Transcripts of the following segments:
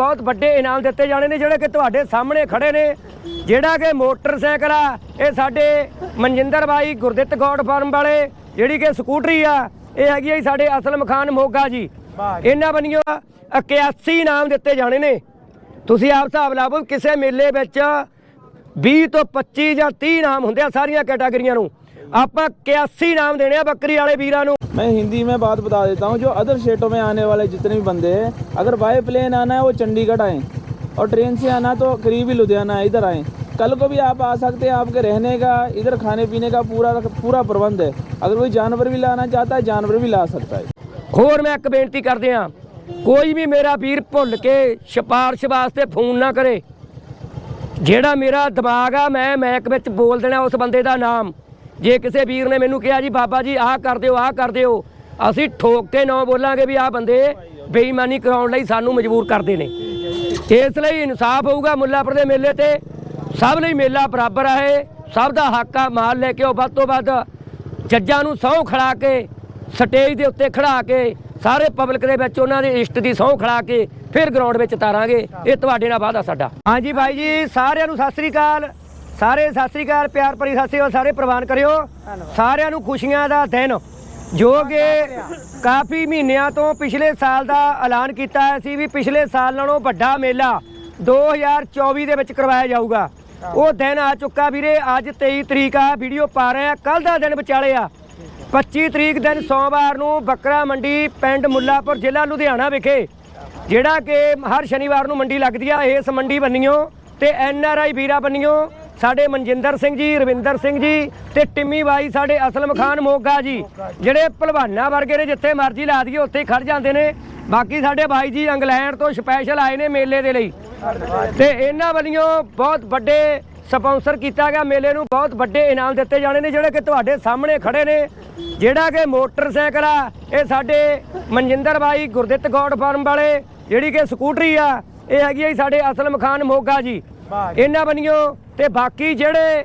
ਬਹੁਤ ਵੱਡੇ ਇਨਾਮ ਦਿੱਤੇ ਜਾਣੇ ਨੇ ਜਿਹੜੇ ਕਿ ਤੁਹਾਡੇ ਸਾਹਮਣੇ ਖੜੇ ਨੇ। ਜਿਹੜਾ ਕਿ ਮੋਟਰਸਾਈਕਲ ਆ ਇਹ ਸਾਡੇ ਮਨਜਿੰਦਰ ਬਾਈ ਗੁਰਦਿੱਤ ਗੌਡ ਫਾਰਮ ਵਾਲੇ ਜਿਹੜੀ ਕਿ ਸਕੂਟਰੀ ਆ ਇਹ ਹੈਗੀ ਆ ਜੀ ਸਾਡੇ ਅਸਲਮ ਖਾਨ ਮੋਗਾ ਜੀ। ਇਹਨਾਂ ਬੰਨਿਓ 81 ਇਨਾਮ ਦਿੱਤੇ ਜਾਣੇ ਨੇ। ਤੁਸੀਂ ਆਪ ਹਿਸਾਬ ਲਓ ਕਿਸੇ ਮੇਲੇ ਵਿੱਚ 20 ਤੋਂ 25 ਜਾਂ 30 ਇਨਾਮ ਹੁੰਦੇ ਆ ਸਾਰੀਆਂ ਕੈਟਾਗਰੀਆਂ ਨੂੰ। ਆਪਾਂ 81 ਇਨਾਮ ਦੇਣੇ ਆ ਬੱਕਰੀ ਵਾਲੇ ਵੀਰਾਂ ਨੂੰ मैं हिंदी में बात बता देता हूँ जो अदर स्टेटों में आने वाले जितने भी बंदे हैं अगर बाय प्लेन आना है वो चंडीगढ़ आए और ट्रेन से आना तो करीबी लुधियाना है इधर आए कल को भी आप आ सकते हैं आपके रहने का इधर खाने पीने का पूरा पूरा प्रबंध है अगर कोई जानवर भी लाना चाहता है जानवर भी ला सकता है ਹੋਰ ਮੈਂ ਇੱਕ ਬੇਨਤੀ ਕਰਦੇ ਆ ਕੋਈ ਵੀ ਮੇਰਾ ਵੀਰ ਭੁੱਲ ਕੇ ਸਿਫਾਰਿਸ਼ ਵਾਸਤੇ ਫੋਨ ਨਾ ਕਰੇ ਜਿਹੜਾ ਮੇਰਾ ਦਿਮਾਗ ਆ ਮੈਂ ਮੈਕ ਵਿੱਚ ਬੋਲ ਦੇਣਾ ਉਸ ਬੰਦੇ ਦਾ ਨਾਮ ਜੇ ਕਿਸੇ ਵੀਰ ਨੇ ਮੈਨੂੰ ਕਿਹਾ ਜੀ, ਬਾਬਾ ਜੀ, ਆਹ ਕਰ ਦਿਓ, ਆਹ ਕਰ ਦਿਓ, ਅਸੀਂ ਠੋਕ ਕੇ ਨਾ ਬੋਲਾਂਗੇ ਵੀ ਆਹ ਬੰਦੇ ਬੇਈਮਾਨੀ ਕਰਾਉਣ ਲਈ ਸਾਨੂੰ ਮਜਬੂਰ ਕਰਦੇ ਨੇ। ਇਸ ਲਈ ਇਨਸਾਫ ਹੋਊਗਾ ਮੁੱਲਾਪੁਰ ਦੇ ਮੇਲੇ ਤੇ। ਸਭ ਲਈ ਮੇਲਾ ਬਰਾਬਰ ਹੈ ਸਭ ਦਾ ਹੱਕ ਆ ਮਾਲ ਲੈ ਕੇ ਉਹ ਵੱਧ ਤੋਂ ਵੱਧ ਜੱਜਾਂ ਨੂੰ ਸਹੁੰ ਖੜਾ ਕੇ, ਸਟੇਜ ਦੇ ਉੱਤੇ ਖੜਾ ਕੇ, ਸਾਰੇ ਪਬਲਿਕ ਦੇ ਵਿੱਚ ਉਹਨਾਂ ਦੇ ਇਸ਼ਟ ਦੀ ਸਹੁੰ ਖੜਾ ਕੇ ਫਿਰ ਗਰਾਊਂਡ ਵਿੱਚ ਤਾਰਾਂਗੇ ਇਹ ਤੁਹਾਡੇ ਨਾਲ ਵਾਅਦਾ ਸਾਡਾ। ਹਾਂਜੀ ਭਾਈ ਜੀ, ਸਾਰਿਆਂ ਨੂੰ ਸਤਿ ਸ੍ਰੀ ਅਕਾਲ। ਸਾਰੇ ਸਤਿ ਸ੍ਰੀ ਅਕਾਲ ਪਿਆਰ ਭਰੀ ਸਤਿ ਸ੍ਰੀ ਅਕਾਲ ਸਾਰੇ ਪ੍ਰਵਾਨ ਕਰਿਓ। ਸਾਰਿਆਂ ਨੂੰ ਖੁਸ਼ੀਆਂ ਦਾ ਦਿਨ ਜੋ ਕਿ ਕਾਫੀ ਮਹੀਨਿਆਂ ਤੋਂ ਪਿਛਲੇ ਸਾਲ ਦਾ ਐਲਾਨ ਕੀਤਾ ਹੈ ਸੀ ਵੀ ਪਿਛਲੇ ਸਾਲ ਨਾਲੋਂ ਵੱਡਾ ਮੇਲਾ 2024 ਦੇ ਵਿੱਚ ਕਰਵਾਇਆ ਜਾਊਗਾ। ਉਹ ਦਿਨ ਆ ਚੁੱਕਾ ਵੀਰੇ ਅੱਜ 23 ਤਰੀਕ ਆ ਵੀਡੀਓ ਪਾ ਰਹੇ ਆ ਕੱਲ ਦਾ ਦਿਨ ਵਿਚਾਲੇ ਆ। 25 ਤਰੀਕ ਦਿਨ ਸੋਮਵਾਰ ਨੂੰ ਬੱਕਰਾ ਮੰਡੀ ਪਿੰਡ ਮੁੱਲਾਪੁਰ ਜ਼ਿਲ੍ਹਾ ਲੁਧਿਆਣਾ ਵਿਖੇ ਜਿਹੜਾ ਕਿ ਹਰ ਸ਼ਨੀਵਾਰ ਨੂੰ ਮੰਡੀ ਲੱਗਦੀ ਆ ਇਸ ਮੰਡੀ ਬੰਨਿਓ ਤੇ ਐਨ ਆਰ ਆਈ ਵੀਰਾ ਬੰਨਿਓ। ਸਾਡੇ ਮਨਜਿੰਦਰ ਸਿੰਘ ਜੀ ਰਵਿੰਦਰ ਸਿੰਘ ਜੀ ਤੇ ਟਿੰਮੀ ਬਾਈ ਸਾਡੇ ਅਸਲਮ ਖਾਨ ਮੋਗਾ ਜੀ ਜਿਹੜੇ ਭਲਵਾਨਾਂ ਵਰਗੇ ਨੇ ਜਿੱਥੇ ਮਰਜ਼ੀ ਲਾ ਦਈਏ ਉੱਥੇ ਖੜ ਜਾਂਦੇ ਨੇ। ਬਾਕੀ ਸਾਡੇ ਬਾਈ ਜੀ ਇੰਗਲੈਂਡ ਤੋਂ ਸਪੈਸ਼ਲ ਆਏ ਨੇ ਮੇਲੇ ਦੇ ਲਈ। ਤੇ ਇਹਨਾਂ ਵੱਲੋਂ ਬਹੁਤ ਵੱਡੇ ਸਪਾਂਸਰ ਕੀਤਾ ਗਿਆ ਮੇਲੇ ਨੂੰ ਬਹੁਤ ਵੱਡੇ ਇਨਾਮ ਦਿੱਤੇ ਜਾਣੇ ਨੇ ਜਿਹੜੇ ਕਿ ਤੁਹਾਡੇ ਸਾਹਮਣੇ ਖੜੇ ਨੇ। ਜਿਹੜਾ ਕਿ ਮੋਟਰਸਾਈਕਲ ਆ ਇਹ ਸਾਡੇ ਮਨਜਿੰਦਰ ਬਾਈ ਗੁਰਦਿੱਤ ਗੌਡ ਫਾਰਮ ਵਾਲੇ ਜਿਹੜੀ ਕਿ ਸਕੂਟਰੀ ਆ ਇਹ ਹੈਗੀ ਆ ਸਾਡੇ ਅਸਲਮ ਖਾਨ ਮੋਗਾ ਜੀ। ਇਹਨਾਂ ਬੰਨਿਓ ਤੇ ਬਾਕੀ ਜਿਹੜੇ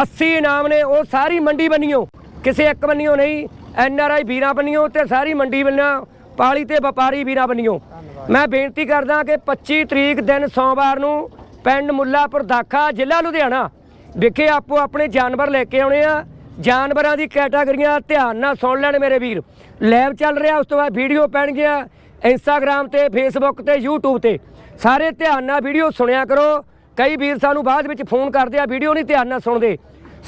80 ਇਨਾਮ ਨੇ, ਉਹ ਸਾਰੀ ਮੰਡੀ ਬੰਨਿਓ। ਕਿਸੇ ਇੱਕ ਬੰਨਿਓ ਨਹੀਂ, ਐਨ ਆਰ ਆਈ ਵੀਰਾਂ ਬੰਨਿਓ ਤੇ ਸਾਰੀ ਮੰਡੀ ਬੰਨਿਓ, ਪਾਲੀ ਤੇ ਵਪਾਰੀ ਵੀਰਾਂ ਬੰਨਿਓ। ਮੈਂ ਬੇਨਤੀ ਕਰਦਾ ਕਿ 25 ਤਰੀਕ ਦਿਨ ਸੋਮਵਾਰ ਨੂੰ ਪਿੰਡ ਮੁੱਲਾਪੁਰ ਦਾਖਾ, ਜ਼ਿਲ੍ਹਾ ਲੁਧਿਆਣਾ ਵਿਖੇ ਆਪੋ ਆਪਣੇ ਜਾਨਵਰ ਲੈ ਕੇ ਆਉਣੇ ਆ। ਜਾਨਵਰਾਂ ਦੀ ਕੈਟਾਗਰੀਆਂ ਧਿਆਨ ਨਾਲ ਸੁਣ ਲੈਣ ਮੇਰੇ ਵੀਰ। ਲਾਈਵ ਚੱਲ ਰਿਹਾ, ਉਸ ਤੋਂ ਬਾਅਦ ਵੀਡੀਓ ਪੈਣਗੀਆਂ ਇੰਸਟਾਗ੍ਰam ਤੇ ਫੇਸਬੁੱਕ ਤੇ, YouTube ਤੇ। ਸਾਰੇ ਧਿਆਨ ਨਾਲ ਵੀਡੀਓ ਸੁਣਿਆ ਕਰੋ। ਕਈ ਵੀਰ ਸਾਨੂੰ ਬਾਅਦ ਵਿੱਚ ਫੋਨ ਕਰਦੇ ਆ, ਵੀਡੀਓ ਨਹੀਂ ਧਿਆਨ ਨਾਲ ਸੁਣਦੇ।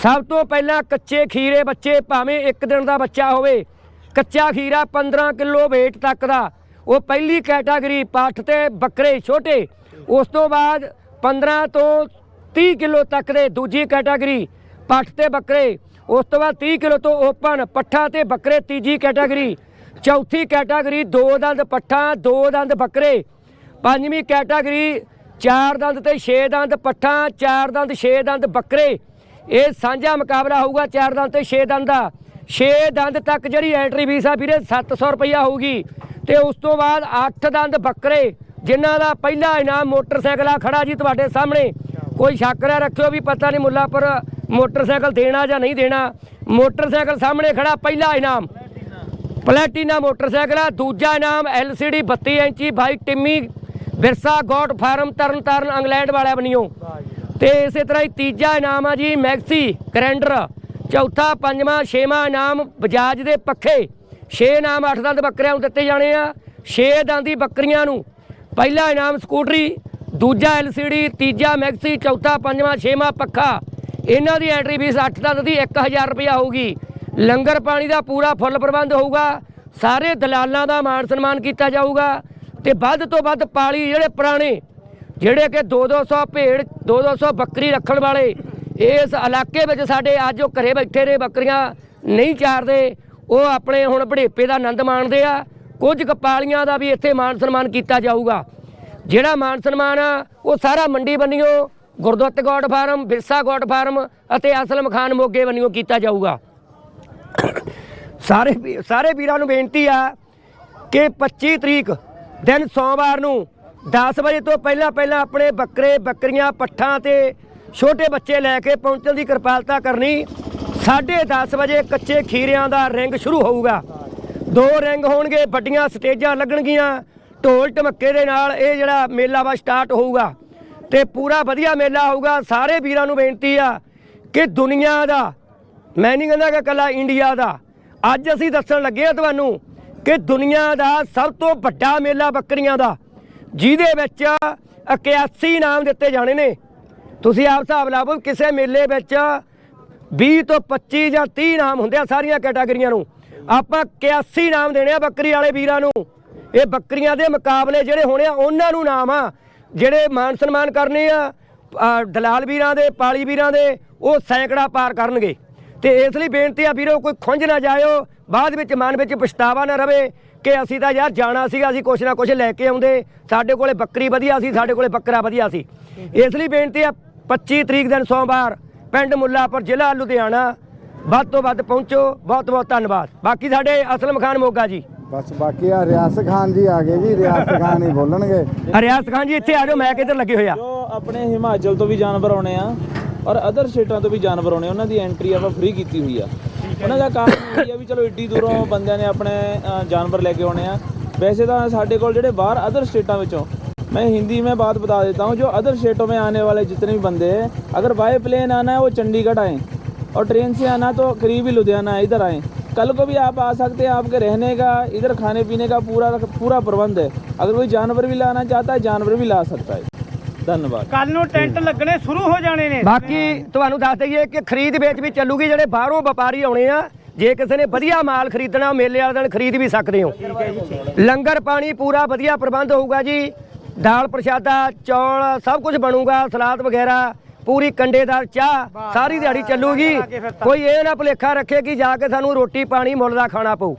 ਸਭ ਤੋਂ ਪਹਿਲਾਂ ਕੱਚੇ ਖੀਰੇ ਬੱਚੇ, ਭਾਵੇਂ ਇੱਕ ਦਿਨ ਦਾ ਬੱਚਾ ਹੋਵੇ। ਕੱਚਾ ਖੀਰਾ 15 ਕਿਲੋ weight ਤੱਕ ਦਾ। ਉਹ ਪਹਿਲੀ ਕੈਟਾਗਰੀ ਪੱਠ ਤੇ ਬੱਕਰੇ ਛੋਟੇ। ਉਸ ਤੋਂ ਬਾਅਦ 15 ਤੋਂ 30 ਕਿਲੋ ਤੱਕ ਦੇ ਦੂਜੀ ਕੈਟਾਗਰੀ ਪੱਠ ਤੇ ਬੱਕਰੇ। ਉਸ ਤੋਂ ਬਾਅਦ 30 ਕਿਲੋ ਤੋਂ ਓਪਨ ਪੱਠਾ ਤੇ ਬੱਕਰੇ ਤੀਜੀ ਕੈਟਾਗਰੀ ਚੌਥੀ ਕੈਟਾਗਰੀ ਦੋ ਦੰਦ ਪੱਠਾ, ਦੋ ਦੰਦ ਬੱਕਰੇ। ਪੰਜਵੀਂ ਕੈਟਾਗਰੀ ਚਾਰ ਦੰਦ ਤੇ 6 ਦੰਦ ਪੱਠਾ, ਚਾਰ ਦੰਦ 6 ਦੰਦ ਬੱਕਰੇ। ਇਹ ਸਾਂਝਾ ਮੁਕਾਬਲਾ ਹੋਊਗਾ ਚਾਰ ਦੰਦ ਤੇ 6 ਦੰਦ ਦਾ। 6 ਦੰਦ ਤੱਕ ਜਿਹੜੀ ਐਂਟਰੀ ਫੀਸ ਆ ਵੀਰੇ 700 ਰੁਪਈਆ ਹੋਊਗੀ। ਤੇ ਉਸ ਤੋਂ ਬਾਅਦ 8 ਦੰਦ ਬੱਕਰੇ, ਜਿਨ੍ਹਾਂ ਦਾ ਪਹਿਲਾ ਇਨਾਮ ਮੋਟਰਸਾਈਕਲ ਆ ਖੜਾ ਜੀ ਤੁਹਾਡੇ ਸਾਹਮਣੇ। ਕੋਈ ਸ਼ੱਕ ਨਾ ਰੱਖਿਓ ਵੀ ਪਤਾ ਨਹੀਂ ਮੁੱਲਾਪੁਰ ਮੋਟਰਸਾਈਕਲ ਦੇਣਾ ਜਾਂ ਨਹੀਂ ਦੇਣਾ। ਮੋਟਰਸਾਈਕਲ ਸਾਹਮਣੇ ਖੜਾ ਪਹਿਲਾ ਇਨਾਮ। ਪਲੈਟੀਨਾ ਮੋਟਰਸਾਈਕਲ ਆ, ਦੂਜਾ ਇਨਾਮ LCD 32 ਇੰਚੀ ਭਾਈ Timmy Virsa goat farm Tarn Taran England ਵਾਲਿਆਂ ਬਣੀਓ ਤੇ ਇਸੇ ਤਰ੍ਹਾਂ ਹੀ ਤੀਜਾ ਇਨਾਮ ਆ ਜੀ, ਮੈਕਸੀ ਕਰੈਂਡਰ ਚੌਥਾ, ਪੰਜਵਾਂ, ਛੇਵਾਂ ਇਨਾਮ ਬਜਾਜ ਦੇ ਪੱਖੇ। 6 ਇਨਾਮ 8 ਦੰਦ ਬੱਕਰਿਆਂ ਨੂੰ ਦਿੱਤੇ ਜਾਣੇ ਆ। 6 ਦੰਦੀ ਬੱਕਰੀਆਂ ਨੂੰ। ਪਹਿਲਾ ਇਨਾਮ ਸਕੂਟਰੀ, ਦੂਜਾ LCD ਤੀਜਾ ਮੈਕਸੀ, ਚੌਥਾ, ਪੰਜਵਾਂ, ਛੇਵਾਂ ਪੱਖਾ। ਇਹਨਾਂ ਦੀ ਐਂਟਰੀ ਫੀਸ 8 ਦੰਦ ਦੀ 1000 ਰੁਪਇਆ ਹੋਊਗੀ। ਲੰਗਰ ਪਾਣੀ ਦਾ ਪੂਰਾ ਫੁੱਲ ਪ੍ਰਬੰਧ ਹੋਊਗਾ। ਸਾਰੇ ਦਲਾਲਾਂ ਦਾ ਮਾਣ ਸਨਮਾਨ ਕੀਤਾ ਜਾਊਗਾ। ਤੇ ਵੱਧ ਤੋਂ ਵੱਧ ਪਾਲੀ ਜਿਹੜੇ ਪੁਰਾਣੇ, ਜਿਹੜੇ ਕਿ 2-200 ਭੇਡ 2-200 ਬੱਕਰੀ ਰੱਖਣ ਵਾਲੇ, ਇਸ ਇਲਾਕੇ ਵਿੱਚ ਸਾਡੇ ਅੱਜ ਉਹ ਘਰੇ ਬੈਠੇ ਨੇ, ਬੱਕਰੀਆਂ ਨਹੀਂ ਚਾਰਦੇ, ਉਹ ਆਪਣੇ ਹੁਣ ਬੜੇਪੇ ਦਾ ਆਨੰਦ ਮਾਣਦੇ ਆ। ਕੁਝ ਕਪਾਲੀਆਂ ਦਾ ਵੀ ਇੱਥੇ ਮਾਣ ਸਨਮਾਨ ਕੀਤਾ ਜਾਊਗਾ। ਜਿਹੜਾ ਮਾਨ ਸਨਮਾਨ ਆ, ਉਹ ਸਾਰਾ ਮੰਡੀ ਬੰਨਿਓ Gurdutt goat farm Birsa goat farm ਅਤੇ ਅਸਲਮ ਖਾਨ ਮੋਗੇ ਬੰਨਿਓ ਕੀਤਾ ਜਾਊਗਾ। ਸਾਰੇ ਸਾਰੇ ਵੀਰਾਂ ਨੂੰ ਬੇਨਤੀ ਆ ਕਿ 25 ਤਰੀਕ ਦਿਨ ਸੋਮਵਾਰ ਨੂੰ 10 ਵਜੇ ਤੋਂ ਪਹਿਲਾਂ ਪਹਿਲਾਂ ਆਪਣੇ ਬੱਕਰੇ, ਬੱਕਰੀਆਂ, ਪੱਠਾਂ ਤੇ ਛੋਟੇ ਬੱਚੇ ਲੈ ਕੇ ਪਹੁੰਚਣ ਦੀ ਕਿਰਪਾਲਤਾ ਕਰਨੀ। 10:30 ਵਜੇ ਕੱਚੇ ਖੀਰਿਆਂ ਦਾ ਰਿੰਗ ਸ਼ੁਰੂ ਹੋਊਗਾ। ਦੋ ਰਿੰਗ ਹੋਣਗੇ, ਵੱਡੀਆਂ ਸਟੇਜਾਂ ਲੱਗਣਗੀਆਂ। ਢੋਲ ਢਮੱਕੇ ਦੇ ਨਾਲ ਇਹ ਜਿਹੜਾ ਮੇਲਾ ਵਾ ਸਟਾਰਟ ਹੋਊਗਾ। ਤੇ ਪੂਰਾ ਵਧੀਆ ਮੇਲਾ ਹੋਊਗਾ। ਸਾਰੇ ਵੀਰਾਂ ਨੂੰ ਬੇਨਤੀ ਆ ਕਿ ਦੁਨੀਆ ਦਾ, ਮੈਂ ਨਹੀਂ ਕਹਿੰਦਾ ਕਿ ਕੱਲਾ ਇੰਡੀਆ ਦਾ, ਅੱਜ ਅਸੀਂ ਦੱਸਣ ਲੱਗੇ ਆ ਤੁਹਾਨੂੰ ਕਿ ਦੁਨੀਆ ਦਾ ਸਭ ਤੋਂ ਵੱਡਾ ਮੇਲਾ ਬੱਕਰੀਆਂ ਦਾ, ਜਿਹਦੇ ਵਿੱਚ 81 ਇਨਾਮ ਦਿੱਤੇ ਜਾਣੇ ਨੇ। ਤੁਸੀਂ ਆਪ ਹਿਸਾਬ ਲਾ ਲਓ ਕਿਸੇ ਮੇਲੇ ਵਿੱਚ 20 ਤੋਂ 25 ਜਾਂ 30 ਨਾਮ ਹੁੰਦੇ ਆ ਸਾਰੀਆਂ ਕੈਟਾਗਰੀਆਂ ਨੂੰ। ਆਪਾਂ 81 ਨਾਮ ਦੇਣੇ ਆ ਬੱਕਰੀ ਵਾਲੇ ਵੀਰਾਂ ਨੂੰ। ਇਹ ਬੱਕਰੀਆਂ ਦੇ ਮੁਕਾਬਲੇ ਜਿਹੜੇ ਹੋਣੇ ਆ, ਉਹਨਾਂ ਨੂੰ ਨਾਮ ਆ, ਜਿਹੜੇ ਮਾਨ ਸਨਮਾਨ ਕਰਨੇ ਆ ਦਲਾਲ ਵੀਰਾਂ ਦੇ, ਪਾਲੀ ਵੀਰਾਂ ਦੇ, ਉਹ ਸੈਂਕੜਾ ਪਾਰ ਕਰਨਗੇ। ਤੇ ਇਸ ਲਈ ਬੇਨਤੀ ਆ ਵੀਰੋ, ਕੋਈ ਖੁੰਝ ਨਾ ਜਾਇਓ। ਬਾਅਦ ਵਿੱਚ ਮਨ ਵਿੱਚ ਪਛਤਾਵਾ ਨਾ ਰਵੇ ਕਿ ਅਸੀਂ ਤਾਂ ਯਾਰ ਜਾਣਾ ਸੀਗਾ ਅਸੀਂ ਕੁਛ ਨਾ ਕੁਛ ਲੈ ਕੇ ਆਉਂਦੇ। ਸਾਡੇ ਕੋਲੇ ਬੱਕਰੀ ਵਧੀਆ ਸੀ ਸਾਡੇ ਕੋਲੇ ਬੱਕਰਾ ਵਧੀਆ ਸੀ। ਇਸ ਲਈ ਬੇਨਤੀ ਆ 25 ਤਰੀਕ ਦਿਨ ਸੋਮਵਾਰ ਪਿੰਡ ਮੁੱਲਾਪੁਰ ਜ਼ਿਲ੍ਹਾ ਲੁਧਿਆਣਾ। ਵੱਧ ਤੋਂ ਵੱਧ ਪਹੁੰਚੋ ਬਹੁਤ ਬਹੁਤ ਧੰਨਵਾਦ। ਬਾਕੀ ਸਾਡੇ ਅਸਲਮ ਖਾਨ ਮੋਗਾ ਜੀ। ਬਸ ਬਾਕੀ ਆ ਰਿਆਸਤ ਖਾਨ ਜੀ ਆ ਗਏ ਜੀ ਰਿਆਸਤ ਖਾਨ ਹੀ ਬੋਲਣਗੇ। ਰਿਆਸਤ ਖਾਨ ਜੀ ਇੱਥੇ ਆ ਜਾਓ ਮੈਂ ਕਿੱਧਰ ਲੱਗੇ ਹੋਇਆ ਜੋ ਆਪਣੇ ਹਿਮਾਚਲ ਤੋਂ ਵੀ ਜਾਨਵਰ ਆਉਣੇ ਆ ਔਰ ਅਦਰ ਸਟੇਟਾਂ ਤੋਂ ਵੀ ਜਾਨਵਰ ਆਉਣੇ ਉਹਨਾਂ ਦੀ ਐਂਟਰੀ ਆਪਾਂ ਫ੍ਰੀ ਕੀਤੀ ਹੋਈ ਆ। ਉਹਨਾਂ ਦਾ ਕਾਰਨ ਇਹ ਆ ਵੀ ਚਲੋ ਏਡੀ ਦੂਰੋਂ ਬੰਦਿਆਂ ਨੇ ਆਪਣੇ ਅ, ਜਾਨਵਰ ਲੈ ਕੇ ਆਉਣੇ ਆ वैसे तो ਸਾਡੇ ਕੋਲ ਜਿਹੜੇ ਬਾਹਰ अदर स्टेटों ਵਿੱਚੋਂ मैं हिंदी में बात बता देता हूँ जो अदर स्टेटों में आने वाले जितने भी बंदे हैं अगर बाय प्लेन आना है वो चंडीगढ़ आए और ट्रेन से आना तो करीब ही लुधियाना है इधर आए कल को भी आप आ सकते हैं आपके रहने का इधर खाने पीने का पूरा पूरा प्रबंध है अगर कोई जानवर भी लाना चाहता है जानवर भी ला सकता है ਧੰਨਵਾਦ। ਕੱਲ ਨੂੰ ਟੈਂਟ ਲੱਗਣੇ ਸ਼ੁਰੂ ਹੋ ਜਾਣੇ ਨੇ। ਬਾਕੀ ਤੁਹਾਨੂੰ ਦੱਸ ਦਈਏ ਕਿ ਖਰੀਦ ਵੇਚ ਵੀ ਚੱਲੂਗੀ ਜਿਹੜੇ ਬਾਹਰੋਂ ਵਪਾਰੀ ਆਉਣੇ ਆ ਜੇ ਕਿਸੇ ਨੇ ਵਧੀਆ ਮਾਲ ਖਰੀਦਣਾ ਮੇਲੇ ਵਾਲੇ ਦਿਨ ਖਰੀਦ ਵੀ ਸਕਦੇ ਹੋ। ਲੰਗਰ ਪਾਣੀ ਪੂਰਾ ਵਧੀਆ ਪ੍ਰਬੰਧ ਹੋਊਗਾ ਜੀ। ਦਾਲ ਪ੍ਰਸ਼ਾਦਾ ਚੌਲ ਸਭ ਕੁਝ ਬਣੂਗਾ ਸਲਾਦ ਵਗੈਰਾ ਪੂਰੀ ਕੰਡੇਦਾਰ ਚਾਹ ਸਾਰੀ ਦਿਹਾੜੀ ਚੱਲੂਗੀ। ਕੋਈ ਇਹ ਨਾ ਭੁਲੇਖਾ ਰੱਖੇ ਕਿ ਜਾ ਕੇ ਸਾਨੂੰ ਰੋਟੀ ਪਾਣੀ ਮੁੱਲ ਦਾ ਖਾਣਾ ਪਊ।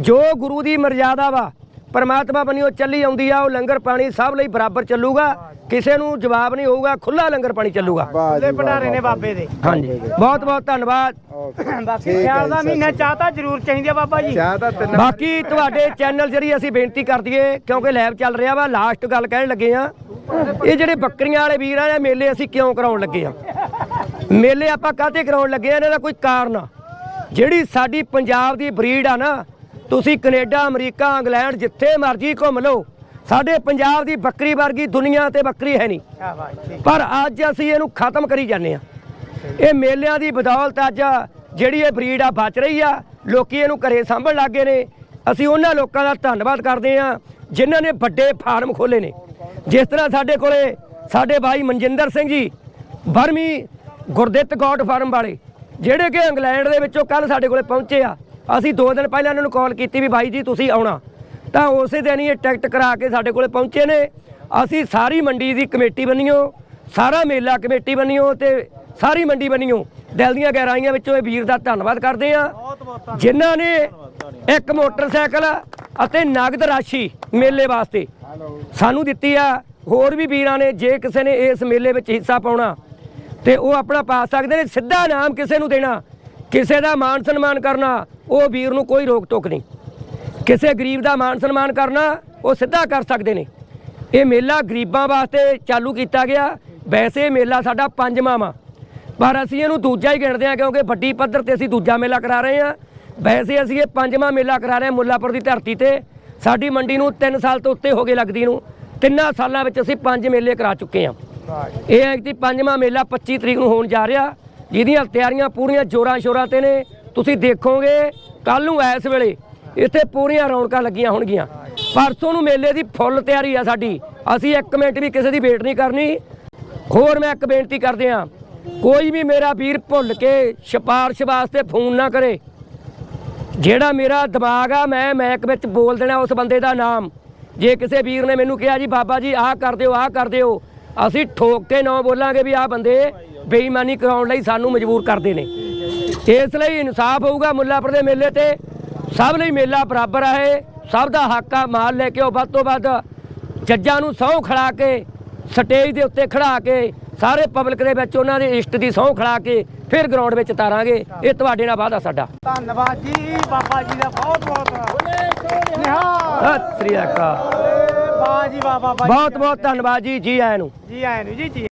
ਜੋ ਗੁਰੂ ਦੀ ਮਰਜ਼ਾਦਾ ਵਾ ਪਰਮਾਤਮਾ ਬਣੀਓ ਚੱਲੀ ਆਉਂਦੀ ਆ ਉਹ ਲੰਗਰ ਪਾਣੀ ਸਭ ਲਈ ਬਰਾਬਰ ਚੱਲੂਗਾ। ਕਿਸੇ ਨੂੰ ਜਵਾਬ ਨਹੀਂ ਹੋਊਗਾ ਖੁੱਲਾ ਲੰਗਰ ਪਾਣੀ ਚੱਲੂਗਾ। ਦੇ ਭੰਡਾਰੇ ਨੇ ਬਾਬੇ ਦੇ। ਹਾਂਜੀ। ਬਹੁਤ ਬਹੁਤ ਧੰਨਵਾਦ। ਬਾਕੀ ਖਿਆਲ ਦਾ ਮਹੀਨਾ ਚਾਹ ਤਾਂ ਜ਼ਰੂਰ ਚਾਹੀਦੀ ਆ ਬਾਬਾ ਜੀ। ਚਾਹ ਤਾਂ ਤਿੰਨ ਬਾਕੀ ਤੁਹਾਡੇ ਚੈਨਲ ਜਰੀ ਅਸੀਂ ਬੇਨਤੀ ਕਰ ਦਈਏ ਕਿਉਂਕਿ ਲਾਈਵ ਚੱਲ ਰਿਹਾ ਵਾ ਲਾਸਟ ਗੱਲ ਕਹਿਣ ਲੱਗੇ ਆ ਇਹ ਜਿਹੜੇ ਬੱਕਰੀਆਂ ਵਾਲੇ ਵੀਰ ਆ ਇਹ ਮੇਲੇ ਅਸੀਂ ਕਿਉਂ ਕਰਾਉਣ ਲੱਗੇ ਆ? ਮੇਲੇ ਆਪਾਂ ਕਾਹਤੇ ਕਰਾਉਣ ਲੱਗੇ ਆ? ਇਹਨਾਂ ਦਾ ਕੋਈ ਕਾਰਨ ਆ। ਜਿਹੜੀ ਸਾਡੀ ਪੰਜਾਬ ਦੀ ਬਰੀਡ ਆ ਨਾ ਤੁਸੀਂ ਕੈਨੇਡਾ ਅਮਰੀਕਾ ਇੰਗਲੈਂਡ ਜਿੱਥੇ ਮਰਜ਼ੀ ਘੁੰਮ ਲਓ। ਸਾਡੇ ਪੰਜਾਬ ਦੀ ਬੱਕਰੀ ਵਰਗੀ ਦੁਨੀਆ ਤੇ ਬੱਕਰੀ ਹੈ ਨਹੀਂ। ਪਰ ਅੱਜ ਅਸੀਂ ਇਹਨੂੰ ਖਤਮ ਕਰੀ ਜਾਂਦੇ ਆ ਇਹ ਮੇਲਿਆਂ ਦੀ ਬਦੌਲਤ ਅੱਜ ਜਿਹੜੀ ਇਹ ਬਰੀਡ ਆ ਬਚ ਰਹੀ ਆ ਲੋਕੀ ਇਹਨੂੰ ਘਰੇ ਸਾਂਭਣ ਲੱਗੇ ਨੇ। ਅਸੀਂ ਉਹਨਾਂ ਲੋਕਾਂ ਦਾ ਧੰਨਵਾਦ ਕਰਦੇ ਆ ਜਿਨ੍ਹਾਂ ਨੇ ਵੱਡੇ ਫਾਰਮ ਖੋਲੇ ਨੇ। ਜਿਸ ਤਰ੍ਹਾਂ ਸਾਡੇ ਕੋਲੇ ਸਾਡੇ ਭਾਈ ਮਨਜਿੰਦਰ ਸਿੰਘ ਜੀ ਬਰਮੀ ਗੁਰਦਿੱਤ ਗੌਡ ਫਾਰਮ ਵਾਲੇ ਜਿਹੜੇ ਕਿ ਇੰਗਲੈਂਡ ਦੇ ਵਿੱਚੋਂ ਕੱਲ ਸਾਡੇ ਕੋਲੇ ਪਹੁੰਚੇ ਆ। ਅਸੀਂ 2 ਦਿਨ ਪਹਿਲਾਂ ਇਹਨਾਂ ਨੂੰ ਕਾਲ ਕੀਤੀ ਵੀ ਭਾਈ ਜੀ ਤੁਸੀਂ ਆਉਣਾ। ਤਾਂ ਉਸੇ ਦਿਨ ਹੀ ਇਹ ਟਿਕਟ ਕਰਾ ਕੇ ਸਾਡੇ ਕੋਲੇ ਪਹੁੰਚੇ ਨੇ। ਅਸੀਂ ਸਾਰੀ ਮੰਡੀ ਦੀ ਕਮੇਟੀ ਬਣੀਓ ਸਾਰਾ ਮੇਲਾ ਕਮੇਟੀ ਬਣੀਓ ਤੇ ਸਾਰੀ ਮੰਡੀ ਬਣੀਓ ਦਿਲ ਦੀਆਂ ਗਹਿਰਾਈਆਂ ਵਿੱਚੋਂ ਇਹ ਵੀਰ ਦਾ ਧੰਨਵਾਦ ਕਰਦੇ ਆ ਜਿਨ੍ਹਾਂ ਨੇ ਇੱਕ ਮੋਟਰਸਾਈਕਲ ਅਤੇ ਨਗਦ ਰਾਸ਼ੀ ਮੇਲੇ ਵਾਸਤੇ ਸਾਨੂੰ ਦਿੱਤੀ ਆ। ਹੋਰ ਵੀ ਵੀਰਾਂ ਨੇ ਜੇ ਕਿਸੇ ਨੇ ਇਸ ਮੇਲੇ ਵਿੱਚ ਹਿੱਸਾ ਪਾਉਣਾ ਤੇ ਉਹ ਆਪਣਾ ਪਾ ਸਕਦੇ ਨੇ। ਸਿੱਧਾ ਨਾਮ ਕਿਸੇ ਨੂੰ ਦੇਣਾ ਕਿਸੇ ਦਾ ਮਾਨ ਸਨਮਾਨ ਕਰਨਾ ਉਹ ਵੀਰ ਨੂੰ ਕੋਈ ਰੋਕ ਟੋਕ ਨਹੀਂ। ਕਿਸੇ ਗਰੀਬ ਦਾ ਮਾਨ ਸਨਮਾਨ ਕਰਨਾ, ਉਹ ਸਿੱਧਾ ਕਰ ਸਕਦੇ ਨੇ। ਇਹ ਮੇਲਾ ਗਰੀਬਾਂ ਵਾਸਤੇ ਚਾਲੂ ਕੀਤਾ ਗਿਆ। ਵੈਸੇ ਮੇਲਾ ਸਾਡਾ ਪੰਜਵਾਂ ਵਾ। ਪਰ ਅਸੀਂ ਇਹਨੂੰ ਦੂਜਾ ਹੀ ਗਿਣਦੇ ਹਾਂ ਕਿਉਂਕਿ ਵੱਡੀ ਪੱਧਰ ਤੇ ਅਸੀਂ ਦੂਜਾ ਮੇਲਾ ਕਰਾ ਰਹੇ ਹਾਂ। ਵੈਸੇ ਅਸੀਂ ਇਹ ਪੰਜਵਾਂ ਮੇਲਾ ਕਰਾ ਰਹੇ ਹਾਂ ਮੁੱਲਾਪੁਰ ਦੀ ਧਰਤੀ ਤੇ। ਸਾਡੀ ਮੰਡੀ ਨੂੰ 3 ਸਾਲ ਤੋਂ ਉੱਤੇ ਹੋ ਗਏ ਲੱਗਦੀ ਨੂੰ। ਤਿੰਨਾਂ ਸਾਲਾਂ ਵਿੱਚ ਅਸੀਂ ਪੰਜ ਮੇਲੇ ਕਰਾ ਚੁੱਕੇ ਹਾਂ। ਇਹ ਐਕਟੀ ਪੰਜਵਾਂ ਮੇਲਾ 25 ਤਰੀਕ ਨੂੰ ਹੋਣ ਜਾ ਰਿਹਾ। ਜਿਹਦੀਆਂ ਤਿਆਰੀਆਂ ਪੂਰੀਆਂ ਜੋਰਾਂ ਸ਼ੋਰਾਂ ਤੇ ਨੇ। ਤੁਸੀਂ ਦੇਖੋਗੇ ਕੱਲ ਨੂੰ ਇਸ ਵੇਲੇ ਇੱਥੇ ਪੂਰੀਆਂ ਰੌਣਕਾਂ ਲੱਗੀਆਂ ਹੋਣਗੀਆਂ। ਪਰਸੋਂ ਨੂੰ ਮੇਲੇ ਦੀ ਫੁੱਲ ਤਿਆਰੀ ਆ ਸਾਡੀ। ਅਸੀਂ ਇੱਕ ਮਿੰਟ ਵੀ ਕਿਸੇ ਦੀ ਵੇਟ ਨਹੀਂ ਕਰਨੀ। ਹੋਰ ਮੈਂ ਇੱਕ ਬੇਨਤੀ ਕਰਦੇ ਆ ਕੋਈ ਵੀ ਮੇਰਾ ਵੀਰ ਭੁੱਲ ਕੇ ਸਿਫਾਰਿਸ਼ ਵਾਸਤੇ ਫੋਨ ਨਾ ਕਰੇ। ਜਿਹੜਾ ਮੇਰਾ ਦਿਮਾਗ ਆ, ਮੈਂ ਮੈਕ ਵਿੱਚ ਬੋਲ ਦੇਣਾ ਉਸ ਬੰਦੇ ਦਾ ਨਾਮ। ਜੇ ਕਿਸੇ ਵੀਰ ਨੇ ਮੈਨੂੰ ਕਿਹਾ ਜੀ, ਬਾਬਾ ਜੀ, ਆਹ ਕਰ ਦਿਓ, ਆਹ ਕਰ ਦਿਓ। ਅਸੀਂ ਠੋਕ ਕੇ ਨਾ ਬੋਲਾਂਗੇ ਵੀ ਆਹ ਬੰਦੇ ਬੇਈਮਾਨੀ ਕਰਾਉਣ ਲਈ ਸਾਨੂੰ ਮਜਬੂਰ ਕਰਦੇ ਨੇ। ਇਸ ਲਈ ਇਨਸਾਫ ਹੋਊਗਾ ਮੁੱਲਾਪੁਰ ਦੇ ਮੇਲੇ ਤੇ। ਸਭ ਲਈ ਮੇਲਾ ਬਰਾਬਰ ਹੈ ਸਭ ਦਾ ਹੱਕ ਆ ਮਾਲ ਲੈ ਕੇ ਉਹ ਵੱਧ ਤੋਂ ਵੱਧ ਜੱਜਾਂ ਨੂੰ ਸਹੁੰ ਖੜਾ ਕੇ ਸਟੇਜ ਦੇ ਉੱਤੇ ਖੜਾ ਕੇ ਸਾਰੇ ਪਬਲਿਕ ਦੇ ਵਿੱਚ ਉਹਨਾਂ ਦੇ ਇਸ਼ਟ ਦੀ ਸਹੁੰ ਖੜਾ ਕੇ ਫਿਰ ਗਰਾਊਂਡ ਵਿੱਚ ਤਾਰਾਂਗੇ ਇਹ ਤੁਹਾਡੇ ਨਾਲ ਵਾਅਦਾ ਸਾਡਾ। ਧੰਨਵਾਦ ਜੀ ਬਾਬਾ ਜੀ ਦਾ ਬਹੁਤ ਬਹੁਤ। ਨਿਹਾਲ। ਸਤਿ ਸ੍ਰੀ ਅਕਾਲ। ਵਾਹ ਜੀ ਵਾਹ ਬਾਬਾ ਬਹੁਤ ਬਹੁਤ ਧੰਨਵਾਦ ਜੀ ਜੀ ਆਇਆਂ ਨੂੰ। ਜੀ ਆਇਆਂ ਨੂੰ ਜੀ ਜੀ।